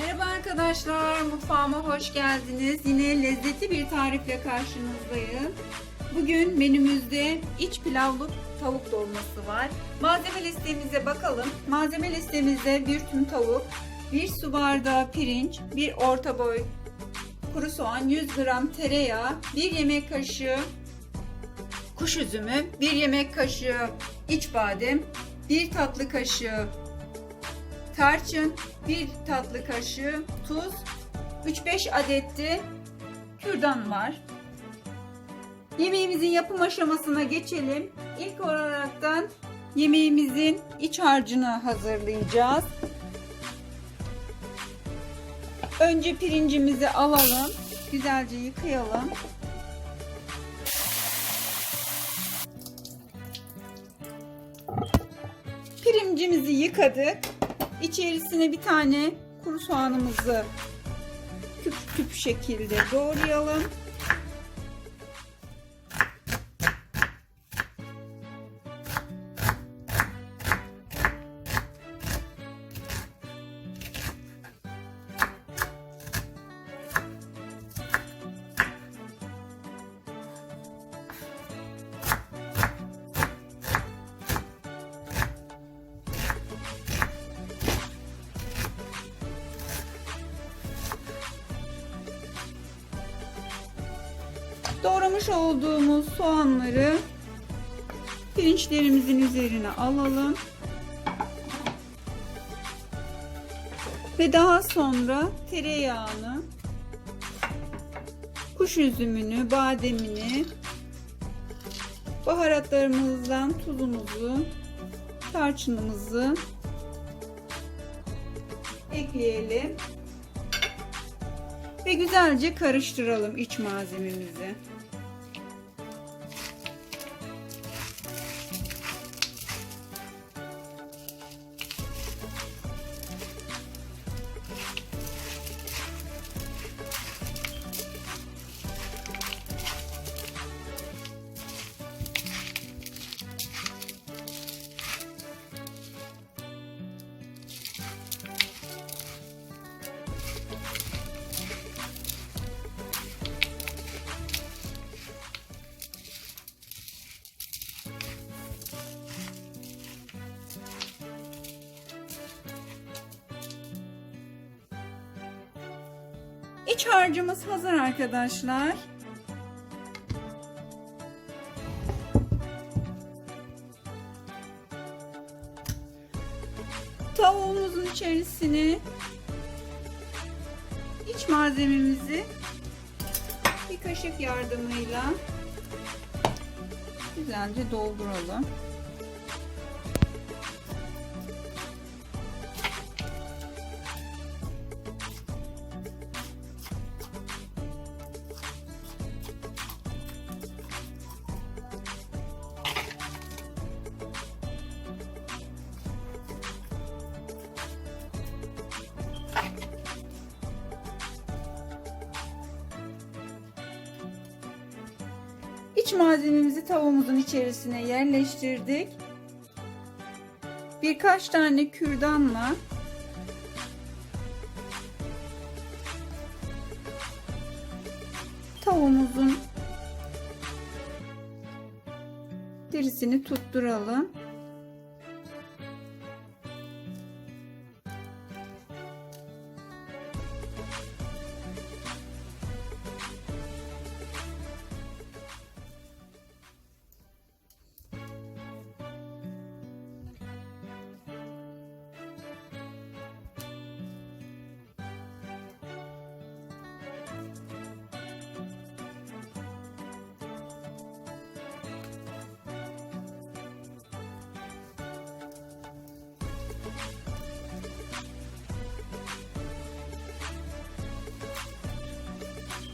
Merhaba arkadaşlar, mutfağıma hoş geldiniz. Yine lezzetli bir tarifle karşınızdayım. Bugün menümüzde iç pilavlı tavuk dolması var. Malzeme listemize bakalım. Malzeme listemizde bir tüm tavuk, bir su bardağı pirinç, bir orta boy kuru soğan, 100 gram tereyağı, bir yemek kaşığı kuş üzümü, bir yemek kaşığı iç badem, bir tatlı kaşığı tarçın, 1 tatlı kaşığı tuz, 3-5 adet de kürdan var. Yemeğimizin yapım aşamasına geçelim. İlk olaraktan yemeğimizin iç harcını hazırlayacağız. Önce pirincimizi alalım. Güzelce yıkayalım. Pirincimizi yıkadık. İçerisine bir tane kuru soğanımızı küp küp şekilde doğrayalım. Doğramış olduğumuz soğanları pirinçlerimizin üzerine alalım. Ve daha sonra tereyağını, kuş üzümünü, bademini, baharatlarımızdan tuzumuzu, tarçınımızı ekleyelim. Ve güzelce karıştıralım iç malzememizi. İç harcımız hazır arkadaşlar. Tavuğumuzun içerisine iç malzememizi bir kaşık yardımıyla güzelce dolduralım. İç malzememizi tavuğumuzun içerisine yerleştirdik. Birkaç tane kürdanla tavuğumuzun derisini tutturalım.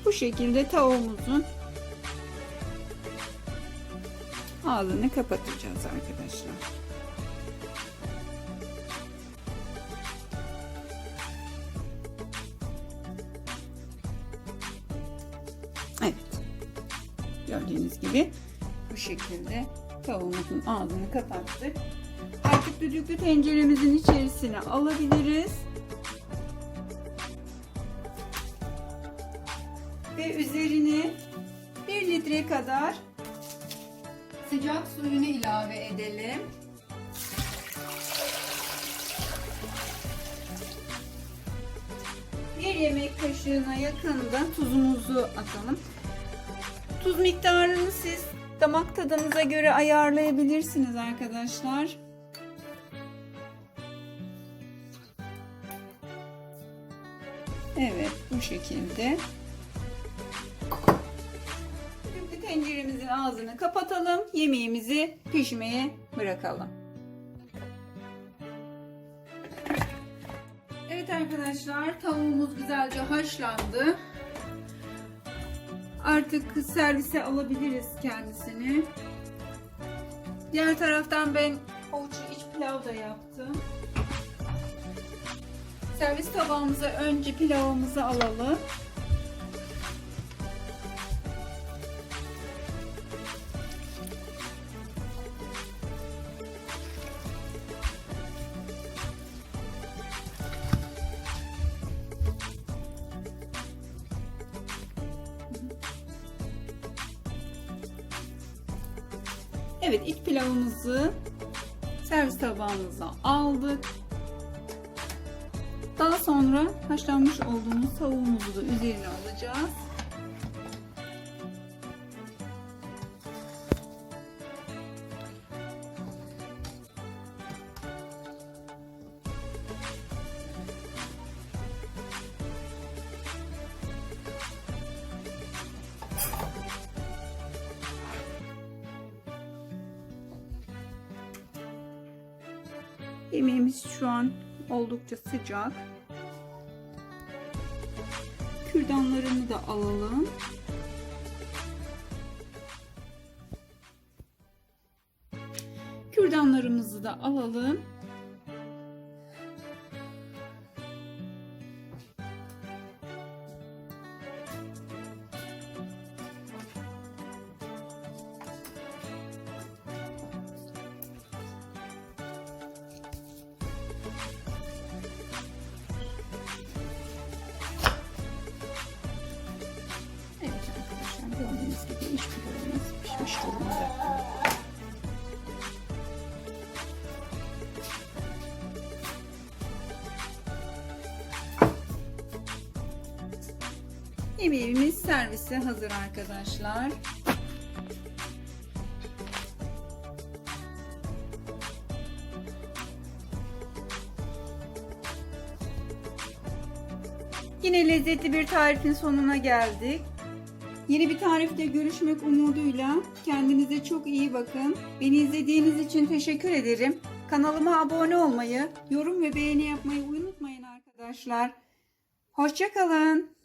Bu şekilde tavuğumuzun ağzını kapatacağız arkadaşlar. Evet. Gördüğünüz gibi bu şekilde tavuğumuzun ağzını kapattık. Artık düdüklü tenceremizin içerisine alabiliriz. Ve üzerine 1 litre kadar sıcak suyunu ilave edelim. Bir yemek kaşığına yakın da tuzumuzu atalım. Tuz miktarını siz damak tadınıza göre ayarlayabilirsiniz arkadaşlar. Evet bu şekilde. Tenceremizin ağzını kapatalım. Yemeğimizi pişmeye bırakalım. Evet arkadaşlar tavuğumuz güzelce haşlandı. Artık servise alabiliriz kendisini. Diğer taraftan ben havuçlu iç pilav da yaptım. Servis tabağımıza önce pilavımızı alalım. Evet iç pilavımızı servis tabağımıza aldık. Daha sonra haşlanmış olduğumuz tavuğumuzu da üzerine alacağız. Yemeğimiz şu an oldukça sıcak. Kürdanlarını da alalım. Kürdanlarımızı da alalım. Gibi iç durumda. Yemeğimiz servise hazır arkadaşlar. Yine lezzetli bir tarifin sonuna geldik. Yeni bir tarifte görüşmek umuduyla kendinize çok iyi bakın. Beni izlediğiniz için teşekkür ederim. Kanalıma abone olmayı, yorum ve beğeni yapmayı unutmayın arkadaşlar. Hoşçakalın.